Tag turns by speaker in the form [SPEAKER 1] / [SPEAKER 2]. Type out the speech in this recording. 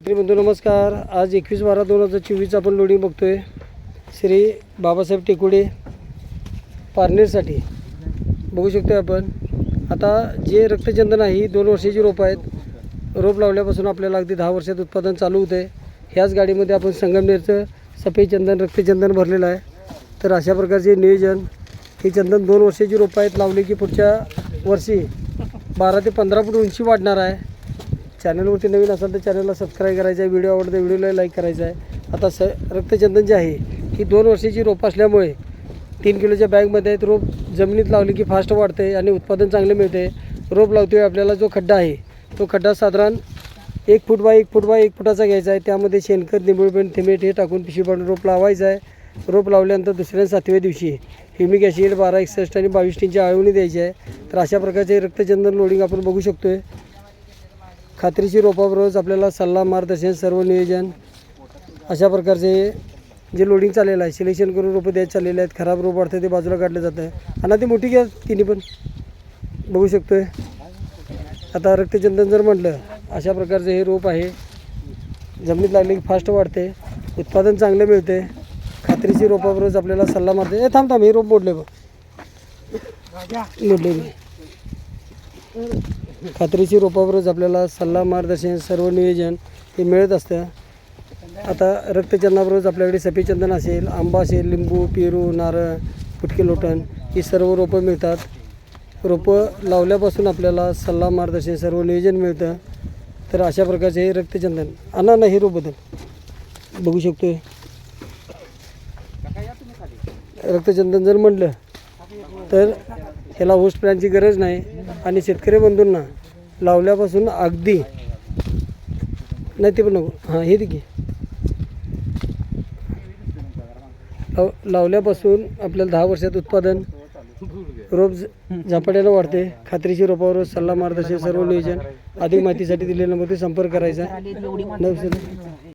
[SPEAKER 1] श्री बंधू नमस्कार. आज एकवीस बारा दोन हजार चोवीस आपण लोडिंग बघतोय. श्री बाबासाहेब टेकुडे पारनेरसाठी. बघू शकतोय आपण. आता जे रक्तचंदन आहे ही दोन वर्षाची रोपं आहेत. रोप लावल्यापासून आपल्याला अगदी दहा वर्षात उत्पादन चालू होतं आहे ह्याच गाडीमध्ये आपण संगमनेरचं सफेद चंदन रक्तचंदन भरलेलं आहे. तर अशा प्रकारचे नियोजन. हे चंदन दोन वर्षाची रोपं आहेत. लावली की पुढच्या वर्षी बारा ते पंधरा फूट उंची वाढणार आहे. चॅनलवरती नवीन असाल तर चॅनलला सबस्क्राईब करायचं आहे व्हिडिओ आवडते व्हिडिओला लाईक करायचा आहे. आता स रक्तचंदन जे आहे ही दोन वर्षाची रोप असल्यामुळे तीन किलोच्या बॅगमध्ये आहेत. रोप जमिनीत लावली की फास्ट वाढते आणि उत्पादन चांगले मिळते. रोप लावते आपल्याला जो खड्डा आहे तो खड्डा साधारण एक फूट बाय एक फूट बाय एक फुटाचा घ्यायचा आहे. त्यामध्ये शेणखत निंबूपेंट थिमेट हे टाकून पिशवी पाडून रोप लावायचं आहे. रोप लावल्यानंतर दुसऱ्या सातव्या दिवशी ह्युमिक ॲसिड बारा एकसष्ट आणि बावीस टीनची आळवणी द्यायची आहे. तर अशा प्रकारचे रक्तचंदन लोडिंग आपण बघू शकतो आहे खात्रीशीर रोपाबरोबरच आपल्याला सल्ला मार्गदर्शन सर्व नियोजन अशा प्रकारचे जे लोडिंग चाललेलं आहे सिलेक्शन करून रोपं द्यायचे चाललेले आहेत. खराब रोप वाढतं ते बाजूला काढलं जातं. आहे आणि ती मोठी घ्या तिने पण. बघू शकतो आहे आता रक्तचंदन जर म्हटलं अशा प्रकारचे हे रोप आहे. जमिनीत लागले की फास्ट वाढते. उत्पादन चांगलं मिळते. खात्रीची रोपाबरोबरच आपल्याला सल्ला मारते. ए थांब थांब हे रोप मोडले बघ. मोडले मी खात्रीशीर रोपावरच आपल्याला सल्ला मार्गदर्शन सर्व नियोजन हे मिळत असतं. आता रक्तचंदनाबरोबरच आपल्याकडे सफेचंदन असेल आंबा असेल लिंबू पेरू नारळ फुटके लोटण ही सर्व रोपं मिळतात. रोपं लावल्यापासून आपल्याला सल्ला मार्गदर्शन सर्व नियोजन मिळतं. तर अशा प्रकारचे हे रक्तचंदन आणा ना हे रोपबद्दल बघू शकतो रक्तचंदन जर म्हटलं तर ह्याला होस्ट प्लॅनची गरज नाही. आणि शेतकरी बंधूंना लावल्यापासून अगदी नाही ते पण नको. हां हे देखील. लाव लावल्यापासून आपल्याला दहा वर्षात उत्पादन रोप झ- झपाट्यानं वाढते. खात्रीची रोपावर सल्ला मार्गदर्शन सर्व नियोजन. अधिक माहितीसाठी दिलेल्या नंबरवर संपर्क करायचा. नऊ